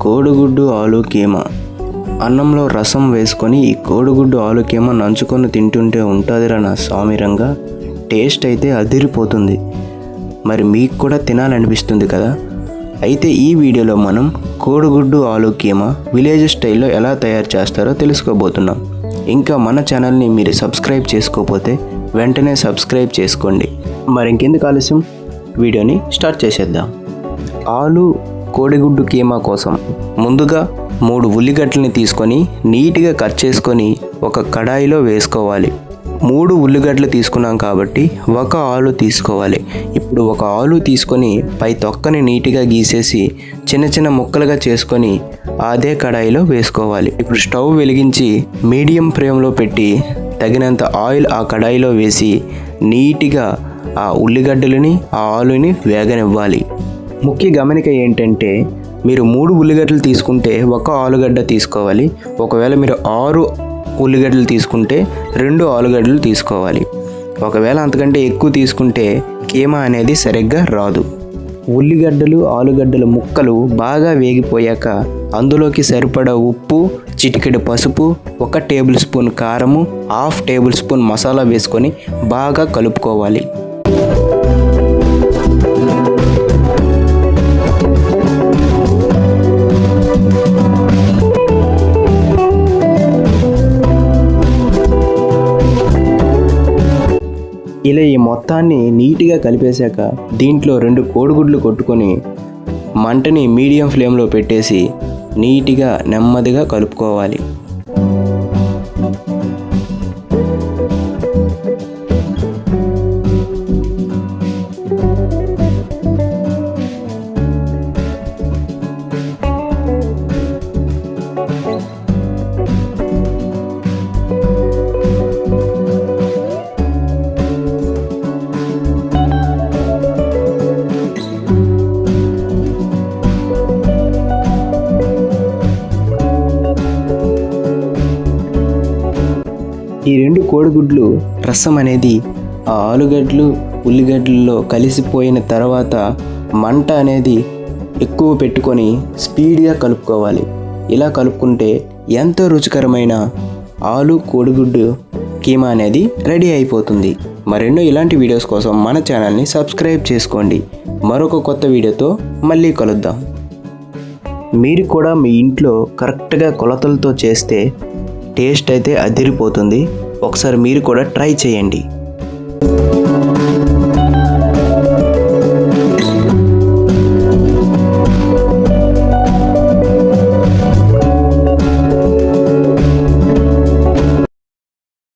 కోడిగుడ్డు ఆలు కీమా. అన్నంలో రసం వేసుకొని ఈ కోడిగుడ్డు ఆలు కీమా నంచుకొని తింటుంటే ఉంటుందిరా నా స్వామిరంగా టేస్ట్ అయితే అదిరిపోతుంది. మరి మీకు కూడా తినాలనిపిస్తుంది కదా? అయితే ఈ వీడియోలో మనం కోడిగుడ్డు ఆలు కీమా విలేజ్ స్టైల్లో ఎలా తయారు చేస్తారో తెలుసుకోబోతున్నాం. ఇంకా మన ఛానల్ని మీరు సబ్స్క్రైబ్ చేసుకోకపోతే వెంటనే సబ్స్క్రైబ్ చేసుకోండి. మరి ఇంకెందుకు ఆలస్యం? వీడియోని స్టార్ట్ చేసేద్దాం. ఆలు కోడిగుడ్డు కీమా కోసం. ముందుగా మూడు ఉల్లిగడ్డల్ని తీసుకొని నీట్గా కట్ చేసుకొని ఒక కడాయిలో వేసుకోవాలి. మూడు ఉల్లిగడ్డలు తీసుకున్నాం కాబట్టి ఒక ఆలు తీసుకోవాలి. ఇప్పుడు ఒక ఆలు తీసుకొని పై తొక్కని నీట్గా గీసేసి చిన్న చిన్న ముక్కలుగా చేసుకొని అదే కడాయిలో వేసుకోవాలి. ఇప్పుడు స్టవ్ వెలిగించి మీడియం ఫ్లేమ్లో పెట్టి తగినంత ఆయిల్ ఆ కడాయిలో వేసి నీట్గా ఆ ఉల్లిగడ్డలని ఆ ఆలుని వేగనివ్వాలి. ముఖ్య గమనిక ఏంటంటే మీరు మూడు ఉల్లిగడ్డలు తీసుకుంటే ఒక ఆలుగడ్డ తీసుకోవాలి. ఒకవేళ మీరు ఆరు ఉల్లిగడ్డలు తీసుకుంటే రెండు ఆలుగడ్డలు తీసుకోవాలి. ఒకవేళ అంతకంటే ఎక్కువ తీసుకుంటే కీమా అనేది సరిగ్గా రాదు. ఉల్లిగడ్డలు ఆలుగడ్డల ముక్కలు బాగా వేగిపోయాక అందులోకి సరిపడా ఉప్పు చిటికెడు పసుపు ఒక టేబుల్ స్పూన్ కారము హాఫ్ టేబుల్ స్పూన్ మసాలా వేసుకొని బాగా కలుపుకోవాలి. ఇలా ఈ మొత్తాన్ని నీట్గా కలిపేశాక దీంట్లో రెండు కోడిగుడ్లు కొట్టుకొని మంటని మీడియం ఫ్లేమ్లో పెట్టేసి నీట్గా నెమ్మదిగా కలుపుకోవాలి. ఈ రెండు కోడిగుడ్లు రసం అనేది ఆ ఆలుగడ్డలు ఉల్లిగడ్డల్లో కలిసిపోయిన తర్వాత మంట అనేది ఎక్కువ పెట్టుకొని స్పీడ్గా కలుపుకోవాలి. ఇలా కలుపుకుంటే ఎంతో రుచికరమైన ఆలు కోడిగుడ్డు కీమా అనేది రెడీ అయిపోతుంది. మరెన్నో ఇలాంటి వీడియోస్ కోసం మన ఛానల్ని సబ్స్క్రైబ్ చేసుకోండి. మరొక కొత్త వీడియోతో మళ్ళీ కలుద్దాం. మీరు కూడా మీ ఇంట్లో కరెక్ట్గా కొలతలతో చేస్తే టేస్ట్ అయితే అదిరిపోతుంది. ఒకసారి మీరు కూడా ట్రై చేయండి.